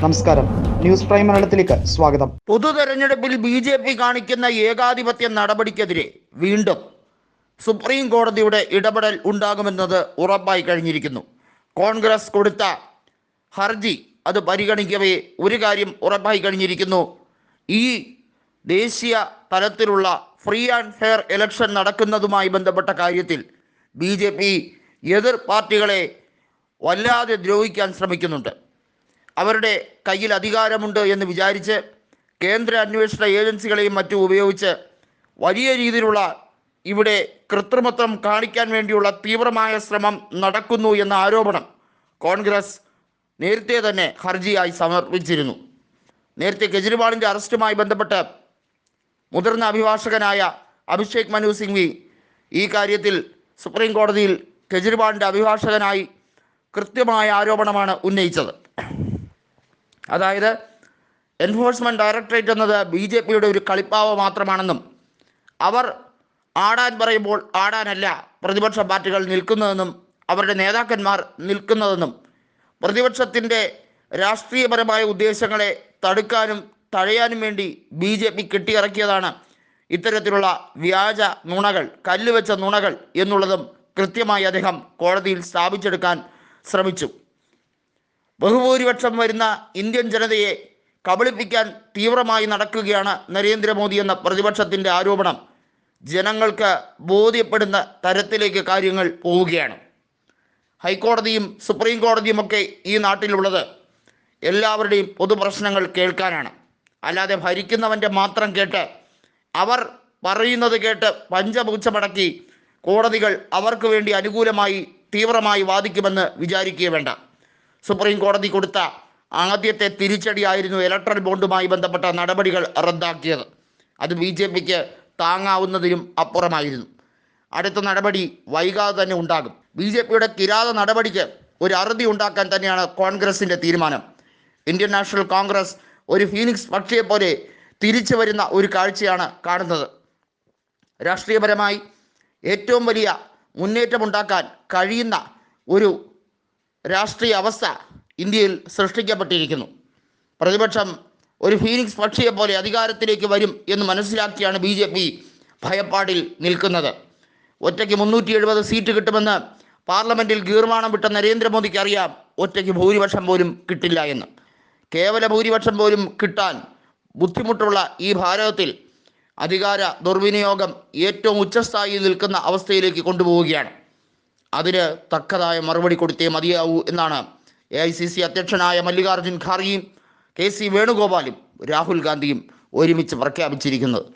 നമസ്കാരം. News prime മലയാളത്തിലേക്ക് സ്വാഗതം. പൊതു തെരഞ്ഞെടുപ്പിൽ ബി ജെ പി കാണിക്കുന്ന ഏകാധിപത്യ നടപടിക്കെതിരെ വീണ്ടും സുപ്രീം കോടതിയുടെ ഇടപെടൽ ഉണ്ടാകുമെന്നത് ഉറപ്പായി കഴിഞ്ഞിരിക്കുന്നു. കോൺഗ്രസ് കൊടുത്ത ഹർജി അത് പരിഗണിക്കവേ ഒരു കാര്യം ഉറപ്പായി കഴിഞ്ഞിരിക്കുന്നു. ഈ ദേശീയ തലത്തിലുള്ള ഫ്രീ ആൻഡ് ഫെയർ ഇലക്ഷൻ നടക്കുന്നതുമായി ബന്ധപ്പെട്ട കാര്യത്തിൽ ബി ജെ പി എതിർ പാർട്ടികളെ വല്ലാതെ ദ്രോഹിക്കാൻ ശ്രമിക്കുന്നുണ്ട്. അവരുടെ കയ്യിൽ അധികാരമുണ്ട് എന്ന് വിചാരിച്ച് കേന്ദ്ര അന്വേഷണ ഏജൻസികളെയും മറ്റും ഉപയോഗിച്ച് വലിയ രീതിയിലുള്ള ഇവിടെ കൃത്രിമത്വം കാണിക്കാൻ വേണ്ടിയുള്ള തീവ്രമായ ശ്രമം നടക്കുന്നു എന്ന ആരോപണം കോൺഗ്രസ് നേരത്തെ തന്നെ ഹർജിയായി സമർപ്പിച്ചിരുന്നു. നേരത്തെ കെജ്രിവാളിന്റെ അറസ്റ്റുമായി ബന്ധപ്പെട്ട് മുതിർന്ന അഭിഭാഷകനായ അഭിഷേക് മനു സിംഗ്വി ഈ കാര്യത്തിൽ സുപ്രീം കോടതിയിൽ കെജ്രിവാളിന്റെ അഭിഭാഷകനായി കൃത്യമായ ആരോപണമാണ് ഉന്നയിച്ചത്. അതായത് എൻഫോഴ്സ്മെന്റ് ഡയറക്ടറേറ്റ് എന്നത് ബി ജെ പിയുടെ ഒരു കളിപ്പാവ മാത്രമാണെന്നും അവർ ആടാൻ പറയുമ്പോൾ ആടാനല്ല പ്രതിപക്ഷ പാർട്ടികൾ നിൽക്കുന്നതെന്നും അവരുടെ നേതാക്കന്മാർ നിൽക്കുന്നതെന്നും പ്രതിപക്ഷത്തിന്റെ രാഷ്ട്രീയപരമായ ഉദ്ദേശങ്ങളെ തടുക്കാനും തഴയാനും വേണ്ടി ബി ജെ പി കെട്ടിയിറക്കിയതാണ് ഇത്തരത്തിലുള്ള വ്യാജ നുണകൾ കല്ലുവെച്ച നുണകൾ എന്നുള്ളതും കൃത്യമായി അദ്ദേഹം കോടതിയിൽ സ്ഥാപിച്ചെടുക്കാൻ ശ്രമിച്ചു. ബഹുഭൂരിപക്ഷം വരുന്ന ഇന്ത്യൻ ജനതയെ കബളിപ്പിക്കാൻ തീവ്രമായി നടക്കുകയാണ് നരേന്ദ്രമോദി എന്ന പ്രതിപക്ഷത്തിന്റെ ആരോപണം. ജനങ്ങൾക്ക് ബോധ്യപ്പെടുന്ന തരത്തിലേക്ക് കാര്യങ്ങൾ പോവുകയാണ്. ഹൈക്കോടതിയും സുപ്രീം കോടതിയും ഒക്കെ ഈ നാട്ടിലുള്ളത് എല്ലാവരുടെയും പൊതുപ്രശ്നങ്ങൾ കേൾക്കാനാണ്. അല്ലാതെ ഭരിക്കുന്നവന്റെ മാത്രം കേട്ട് അവർ പറയുന്നത് കേട്ട് പഞ്ചപൂച്ചമടക്കി കോടതികൾ അവർക്ക് വേണ്ടി അനുകൂലമായി തീവ്രമായി വാദിക്കുമെന്ന് വിചാരിക്കുക വേണ്ട. സുപ്രീം കോടതി കൊടുത്ത ആദ്യത്തെ തിരിച്ചടിയായിരുന്നു ഇലക്ട്രൽ ബോണ്ടുമായി ബന്ധപ്പെട്ട നടപടികൾ റദ്ദാക്കിയത്. അത് ബി ജെ പിക്ക് താങ്ങാവുന്നതിനും അപ്പുറമായിരുന്നു. അടുത്ത നടപടി വൈകാതെ തന്നെ ഉണ്ടാകും. ബി ജെ പിയുടെ കിരാത നടപടിക്ക് ഒരു അറുതി ഉണ്ടാക്കാൻ തന്നെയാണ് കോൺഗ്രസിന്റെ തീരുമാനം. ഇന്ത്യൻ നാഷണൽ കോൺഗ്രസ് ഒരു ഫീനിക്സ് പക്ഷിയെ പോലെ തിരിച്ചു വരുന്ന ഒരു കാഴ്ചയാണ് കാണുന്നത്. രാഷ്ട്രീയപരമായി ഏറ്റവും വലിയ മുന്നേറ്റമുണ്ടാക്കാൻ കഴിയുന്ന ഒരു രാഷ്ട്രീയ അവസ്ഥ ഇന്ത്യയിൽ സൃഷ്ടിക്കപ്പെട്ടിരിക്കുന്നു. പ്രതിപക്ഷം ഒരു ഫീനിക്സ് പക്ഷിയെ പോലെ അധികാരത്തിലേക്ക് വരും എന്ന് മനസ്സിലാക്കിയാണ് ബി ജെ പി ഭയപ്പാടിൽ നിൽക്കുന്നത്. ഒറ്റയ്ക്ക് മുന്നൂറ്റി എഴുപത് സീറ്റ് കിട്ടുമെന്ന് പാർലമെന്റിൽ ഗീർമാണം വിട്ട നരേന്ദ്രമോദിക്ക് അറിയാം ഒറ്റയ്ക്ക് ഭൂരിപക്ഷം പോലും കിട്ടില്ല എന്ന്. കേവല ഭൂരിപക്ഷം പോലും കിട്ടാൻ ബുദ്ധിമുട്ടുള്ള ഈ ഭാരതത്തിൽ അധികാര ദുർവിനിയോഗം ഏറ്റവും ഉച്ചസ്ഥായിയിൽ നിൽക്കുന്ന അവസ്ഥയിലേക്ക് കൊണ്ടുപോവുകയാണ്. അതിന് തക്കതായ മറുപടി കൊടുത്തേ മതിയാവൂ എന്നാണ് എ ഐ സി സി അധ്യക്ഷനായ മല്ലികാർജുൻ ഖാർഗെയും കെ സി വേണുഗോപാലും രാഹുൽ ഗാന്ധിയും ഒരുമിച്ച് പ്രഖ്യാപിച്ചിരിക്കുന്നത്.